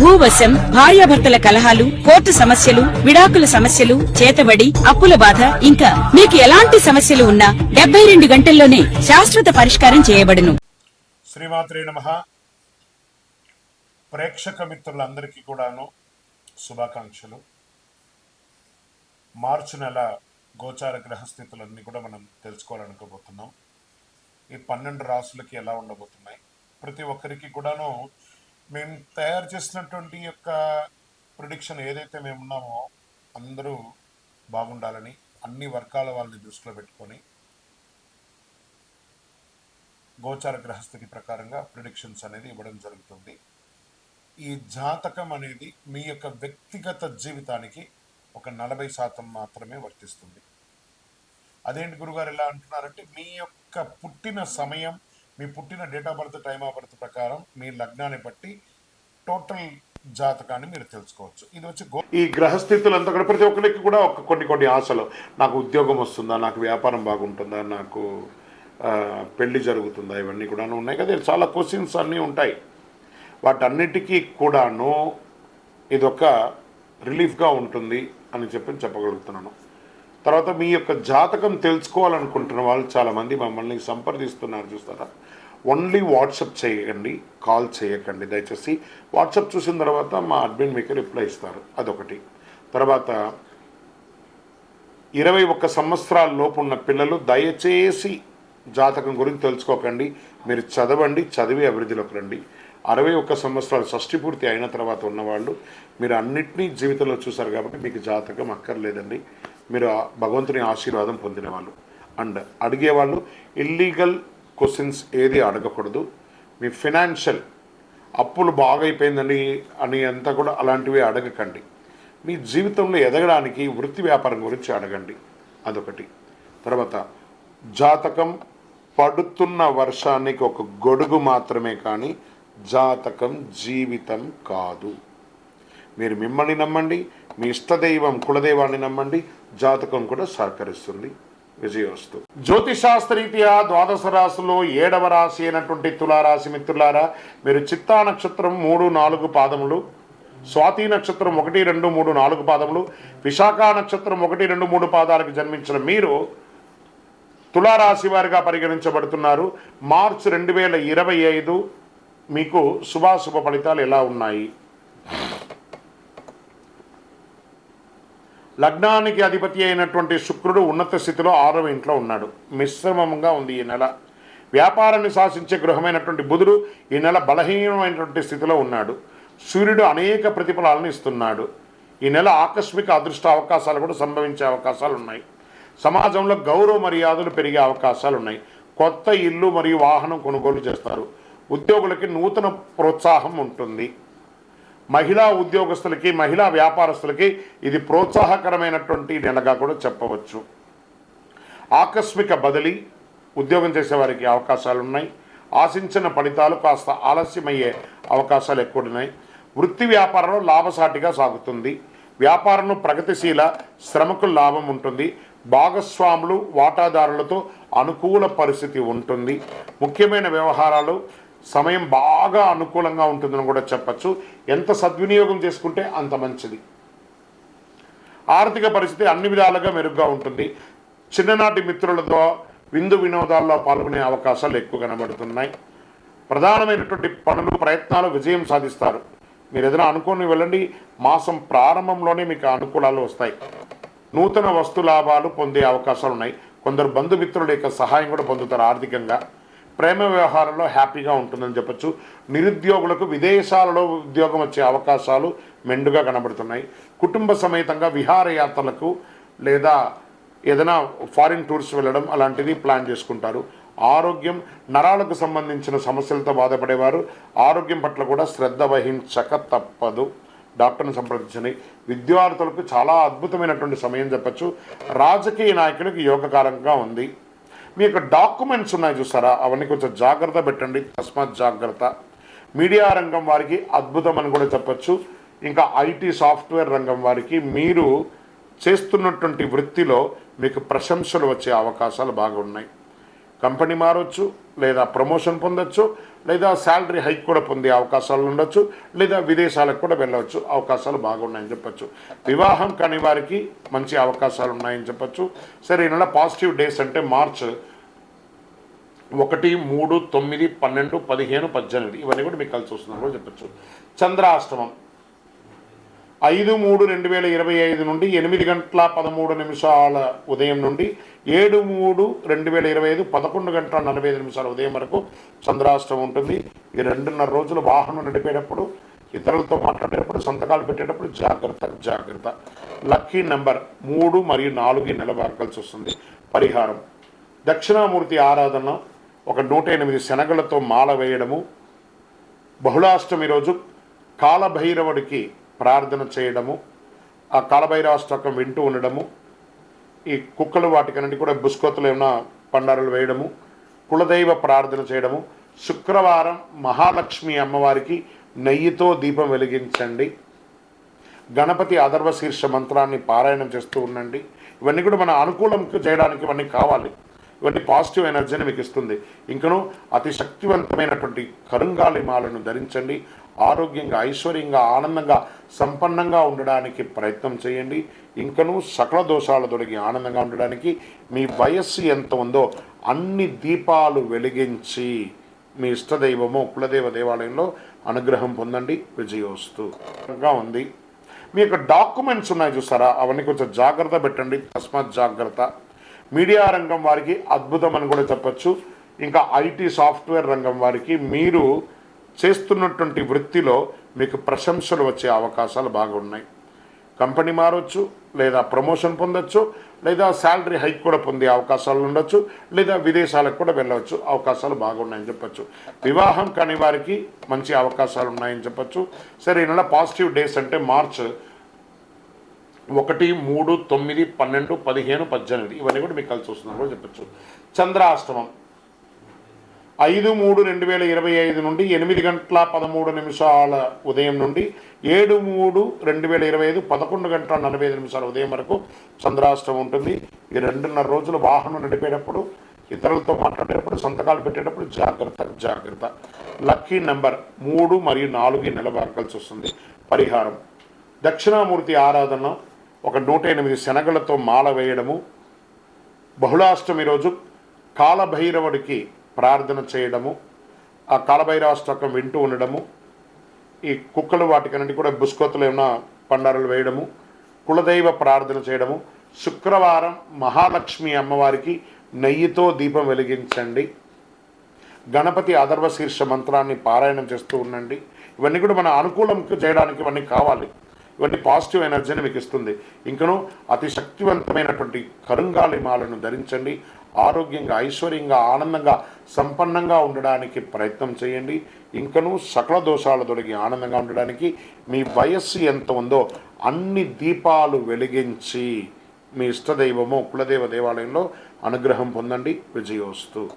భూవశం భార్యాభర్తల కలహాలు కోర్టు సమస్యలు విడాకుల సమస్యలు చేతబడి అప్పుల బాధ ఇంకా మీకు ఎలాంటి సమస్యలు ఉన్నా డెబ్బై రెండు గంటల్లోనే శాశ్వత పరిష్కారం చేయబడును. శ్రీమాత్రే నమ. ప్రేక్షక మిత్రులందరికీ కూడాను శుభాకాంక్షలు. మార్చి నెల గోచార గ్రహస్థితులన్నీ కూడా మనం తెలుసుకోవాలనుకోబోతున్నాం. ఈ పన్నెండు రాసులకి ఎలా ఉండబోతున్నాయి? ప్రతి ఒక్కరికి కూడాను మేము తయారు చేసినటువంటి యొక్క ప్రొడిక్షన్ ఏదైతే మేము ఉన్నామో అందరూ బాగుండాలని అన్ని వర్గాల వాళ్ళని దృష్టిలో పెట్టుకొని గోచార గ్రహస్థితి ప్రకారంగా ప్రిడిక్షన్స్ అనేది ఇవ్వడం జరుగుతుంది. ఈ జాతకం అనేది మీ యొక్క వ్యక్తిగత జీవితానికి ఒక నలభై శాతం మాత్రమే వర్తిస్తుంది. అదేంటి గురుగారు ఎలా అంటున్నారంటే మీ యొక్క పుట్టిన సమయం మీ పుట్టిన date of birth time of birth ప్రకారం మీ లగ్నాన్ని బట్టి టోటల్ జాతకాన్ని మీరు తెలుసుకోవచ్చు. ఇది వచ్చి ఈ ఈ గ్రహస్థితులంతా కూడా ప్రతి ఒక్కరికి కూడా ఒక కొన్ని కొన్ని ఆశలు. నాకు ఉద్యోగం వస్తుందా నాకు వ్యాపారం బాగుంటుందా నాకు పెళ్ళి జరుగుతుందా ఇవన్నీ కూడా ఉన్నాయి కదా. చాలా క్వశ్చన్స్ అన్నీ ఉంటాయి. వాటన్నిటికీ కూడాను ఇదొక రిలీఫ్గా ఉంటుంది అని చెప్పి చెప్పగలుగుతున్నాను. తర్వాత మీ యొక్క జాతకం తెలుసుకోవాలనుకుంటున్న వాళ్ళు చాలామంది మమ్మల్ని సంప్రదిస్తున్నారు చూస్తారా? ఓన్లీ వాట్సప్ చేయకండి కాల్ చేయకండి. దయచేసి వాట్సప్ చూసిన తర్వాత మా అడ్మిన్ మీకు రిప్లై ఇస్తారు. అదొకటి. తర్వాత ఇరవై ఒక్క సంవత్సరాల లోపు ఉన్న పిల్లలు దయచేసి జాతకం గురించి తెలుసుకోకండి. మీరు చదవండి చదివి అభివృద్ధిలోకి రండి. అరవై ఒక్క సంవత్సరాలు షష్టి పూర్తి అయిన తర్వాత ఉన్నవాళ్ళు మీరు అన్నిటినీ జీవితంలో చూసారు కాబట్టి మీకు జాతకం అక్కర్లేదండి. మీరు ఆ భగవంతుని ఆశీర్వాదం పొందిన వాళ్ళు అండ్ అడిగేవాళ్ళు ఇల్లీగల్ క్వశ్చన్స్ ఏది అడగకూడదు. మీ ఫినాన్షియల్ అప్పులు బాగా అయిపోయిందని అని అంతా కూడా అలాంటివి అడగకండి. మీ జీవితంలో ఎదగడానికి వృత్తి వ్యాపారం గురించి అడగండి. అదొకటి. తర్వాత జాతకం పడుతున్న వర్షానికి ఒక గొడుగు మాత్రమే కానీ జాతకం జీవితం కాదు. మీరు మిమ్మల్ని నమ్మండి మీ ఇష్టదైవం కులదైవాన్ని నమ్మండి జాతకం కూడా సహకరిస్తుంది. విజయోస్తు జ్యోతిశాస్త్రరీత్యా ద్వాదశ రాశిలో ఏడవ రాశి అయినటువంటి తులారాశి మిత్రులారా మీరు చిత్తా నక్షత్రం మూడు నాలుగు పాదములు స్వాతి నక్షత్రం ఒకటి రెండు మూడు నాలుగు పాదములు విశాఖ నక్షత్రం ఒకటి రెండు మూడు పాదాలకు జన్మించిన మీరు తులారాశి వారిగా పరిగణించబడుతున్నారు. మార్చ్ రెండు వేల ఇరవై ఐదు మీకు శుభాశుభ ఫలితాలు ఎలా ఉన్నాయి? లగ్నానికి అధిపతి అయినటువంటి శుక్రుడు ఉన్నత స్థితిలో ఆరవ ఇంట్లో ఉన్నాడు. మిశ్రమంగా ఉంది ఈ నెల. వ్యాపారాన్ని శాసించే గృహమైనటువంటి బుధుడు ఈ నెల బలహీనమైనటువంటి స్థితిలో ఉన్నాడు. సూర్యుడు అనేక ప్రతిఫలాలను ఇస్తున్నాడు. ఈ నెల ఆకస్మిక అదృష్ట అవకాశాలు కూడా సంభవించే అవకాశాలు ఉన్నాయి. సమాజంలో గౌరవ మర్యాదలు పెరిగే అవకాశాలు ఉన్నాయి. కొత్త ఇల్లు మరియు వాహనం కొనుగోలు చేస్తారు. ఉద్యోగులకి నూతన ప్రోత్సాహం ఉంటుంది. మహిళా ఉద్యోగస్తులకి మహిళా వ్యాపారస్తులకి ఇది ప్రోత్సాహకరమైనటువంటి నెలగా కూడా చెప్పవచ్చు. ఆకస్మిక బదిలీ ఉద్యోగం చేసేవారికి అవకాశాలు ఉన్నాయి ఆశించిన ఫలితాలు కాస్త ఆలస్యమయ్యే అవకాశాలు ఎక్కువన్నాయి వృత్తి వ్యాపారంలో లాభసాటిగా సాగుతుంది. వ్యాపారంలో ప్రగతిశీల శ్రమకు లాభం ఉంటుంది. భాగస్వాములు వాటాదారులతో అనుకూల పరిస్థితి ఉంటుంది. ముఖ్యమైన వ్యవహారాలు సమయం బాగా అనుకూలంగా ఉంటుందని కూడా చెప్పచ్చు. ఎంత సద్వినియోగం చేసుకుంటే అంత మంచిది. ఆర్థిక పరిస్థితి అన్ని విధాలుగా మెరుగ్గా ఉంటుంది. చిన్ననాటి మిత్రులతో విందు వినోదాల్లో పాల్గొనే అవకాశాలు ఎక్కువ కనబడుతున్నాయి. ప్రధానమైనటువంటి పనులు ప్రయత్నాలు విజయం సాధిస్తారు. మీరు ఏదైనా అనుకుని వెళ్ళండి. మాసం ప్రారంభంలోనే మీకు అనుకూలాలు వస్తాయి. నూతన వస్తు లాభాలు పొందే అవకాశాలు ఉన్నాయి. కొందరు బంధుమిత్రుల యొక్క సహాయం కూడా పొందుతారు ఆర్థికంగా. ప్రేమ వ్యవహారంలో హ్యాపీగా ఉంటుందని చెప్పచ్చు. నిరుద్యోగులకు విదేశాలలో ఉద్యోగం వచ్చే అవకాశాలు మెండుగా కనబడుతున్నాయి. కుటుంబ సమేతంగా విహారయాత్రలకు లేదా ఏదైనా ఫారిన్ టూర్స్ వెళ్ళడం అలాంటిది ప్లాన్ చేసుకుంటారు. ఆరోగ్యం నరాలకు సంబంధించిన సమస్యలతో బాధపడేవారు. ఆరోగ్యం పట్ల కూడా శ్రద్ధ వహించక తప్పదు. డాక్టర్ని సంప్రదించండి. విద్యార్థులకు చాలా అద్భుతమైనటువంటి సమయం చెప్పచ్చు. రాజకీయ నాయకులకు యోగకారంగా ఉంది. మీ యొక్క డాక్యుమెంట్స్ ఉన్నాయి చూసారా? అవన్నీ కొంచెం జాగ్రత్త పెట్టండి. తస్మాత్ జాగ్రత్త. మీడియా రంగం వారికి అద్భుతం అని కూడా చెప్పచ్చు. ఇంకా ఐటీ సాఫ్ట్వేర్ రంగం వారికి మీరు చేస్తున్నటువంటి వృత్తిలో మీకు ప్రశంసలు వచ్చే అవకాశాలు బాగా ఉన్నాయి. కంపెనీ మారొచ్చు లేదా ప్రమోషన్ పొందొచ్చు లేదా శాలరీ హైక్ కూడా పొందే అవకాశాలు ఉండొచ్చు లేదా విదేశాలకు కూడా వెళ్ళవచ్చు అవకాశాలు బాగున్నాయని చెప్పచ్చు. వివాహం కాని వారికి మంచి అవకాశాలు ఉన్నాయని చెప్పచ్చు. సరే ఈ నెల పాజిటివ్ డేస్ అంటే మార్చ్ ఒకటి మూడు తొమ్మిది పన్నెండు పదిహేను పద్దెనిమిది ఇవన్నీ కూడా మీకు కలిసి వస్తుందని కూడా చెప్పచ్చు. చంద్రాష్టమం. ఐదు మూడు రెండు వేల ఇరవై ఐదు నుండి ఎనిమిది గంటల పదమూడు నిమిషాల ఉదయం నుండి ఏడు మూడు రెండు వేల ఇరవై ఐదు పదకొండు గంటల నలభై ఐదు నిమిషాల ఉదయం వరకు చంద్రాష్టం ఉంటుంది. ఈ రెండున్నర రోజులు వాహనం నడిపేటప్పుడు ఇతరులతో మాట్లాడేటప్పుడు సంతకాలు పెట్టేటప్పుడు జాగ్రత్త జాగ్రత్త. లక్కీ నెంబర్ మూడు మరియు నాలుగు ఈ నెల కలిసి వస్తుంది. పరిహారం. దక్షిణామూర్తి ఆరాధన ఒక నూట ఎనిమిది శనగలతో మాల వేయడము. బహుళాష్టమి రోజు కాలభైరవుడికి ప్రార్థన చేయడము ఆ కాలభైరవాష్టకం వింటూ ఉండడము ఈ కుక్కలు వాటికన్నిటి కూడా బుస్కొత్తులు ఏమైనా పండారులు వేయడము కులదైవ ప్రార్థన చేయడము శుక్రవారం మహాలక్ష్మి అమ్మవారికి నెయ్యితో దీపం వెలిగించండి. గణపతి అధర్వ శీర్ష మంత్రాన్ని పారాయణం చేస్తూ ఉండండి. ఇవన్నీ కూడా మన అనుకూలం చేయడానికి ఇవన్నీ కావాలి. ఇవన్నీ పాజిటివ్ ఎనర్జీని మీకు ఇస్తుంది. ఇంకను అతి శక్తివంతమైనటువంటి కరుంగాలి మాలను ధరించండి. ఆరోగ్యంగా ఐశ్వర్యంగా ఆనందంగా సంపన్నంగా ఉండడానికి ప్రయత్నం చేయండి. ఇంకను సకల దోషాలు తొలగి ఆనందంగా ఉండడానికి మీ వయస్సు ఎంత ఉందో అన్ని దీపాలు వెలిగించి మీ ఇష్టదైవము కులదేవ దేవాలయంలో అనుగ్రహం పొందండి. విజయోస్తుగా ఉంది. మీ యొక్క డాక్యుమెంట్స్ ఉన్నాయి చూసారా అవన్నీ కొంచెం జాగ్రత్త పెట్టండి. తస్మాత్ జాగ్రత్త. మీడియా రంగం వారికి అద్భుతం అని కూడా చెప్పచ్చు. ఇంకా ఐటీ సాఫ్ట్వేర్ రంగం వారికి మీరు చేస్తున్నటువంటి వృత్తిలో మీకు ప్రశంసలు వచ్చే అవకాశాలు బాగా ఉన్నాయి కంపెనీ మారొచ్చు లేదా ప్రమోషన్ పొందొచ్చు లేదా శాలరీ హైక్ కూడా పొందే అవకాశాలు ఉండొచ్చు లేదా విదేశాలకు కూడా వెళ్ళవచ్చు అవకాశాలు బాగున్నాయని చెప్పచ్చు. వివాహం కాని వారికి మంచి అవకాశాలు ఉన్నాయని చెప్పచ్చు. సరే ఈ నెల పాజిటివ్ డేస్ అంటే మార్చ్ ఒకటి మూడు తొమ్మిది పన్నెండు పదిహేను పద్దెనిమిది ఇవన్నీ కూడా మీకు కలిసి వస్తుందని కూడా చెప్పచ్చు. చంద్రాష్టమం. ఐదు మూడు రెండు వేల ఇరవై ఐదు నుండి ఎనిమిది గంటల పదమూడు నిమిషాల ఉదయం నుండి ఏడు మూడు రెండు వేల ఇరవై ఐదు పదకొండు గంటల నలభై ఐదు నిమిషాల ఉదయం వరకు చంద్రాష్టమం ఉంటుంది. ఈ రెండున్నర రోజులు వాహనం నడిపేటప్పుడు ఇతరులతో మాట్లాడేటప్పుడు సంతకాలు పెట్టేటప్పుడు జాగ్రత్త జాగ్రత్త. లక్కీ నెంబర్ మూడు మరియు నాలుగు ఈ నెల కలిసి వస్తుంది. పరిహారం. దక్షిణామూర్తి ఆరాధన ఒక నూట ఎనిమిది శనగలతో మాల వేయడము. బహుళాష్టమి రోజు కాలభైరవుడికి ప్రార్థన చేయడము ఆ కాలభైరవాష్టకం వింటూ ఉండడము ఈ కుక్కలు వాటికన్నీ కూడా బుస్కొత్తులు ఏమైనా పండారులు వేయడము కులదైవ ప్రార్థన చేయడము శుక్రవారం మహాలక్ష్మి అమ్మవారికి నెయ్యితో దీపం వెలిగించండి. గణపతి అధర్వ శీర్ష మంత్రాన్ని పారాయణం చేస్తూ ఉండండి. ఇవన్నీ కూడా మన అనుకూలం చేయడానికి ఇవన్నీ కావాలి. ఇవన్నీ పాజిటివ్ ఎనర్జీని మీకు ఇస్తుంది. ఇంకను అతి శక్తివంతమైనటువంటి కరుంగాలి మాలను ధరించండి. ఆరోగ్యంగా ఐశ్వర్యంగా ఆనందంగా సంపన్నంగా ఉండడానికి ప్రయత్నం చేయండి. ఇంకనూ సకల దోషాలు తొలగి ఆనందంగా ఉండడానికి మీ వయస్సు ఎంత ఉందో అన్ని దీపాలు వెలిగించి మీ ఇష్టదైవము కులదేవ దేవాలయంలో అనుగ్రహం పొందండి. విజయోస్తు.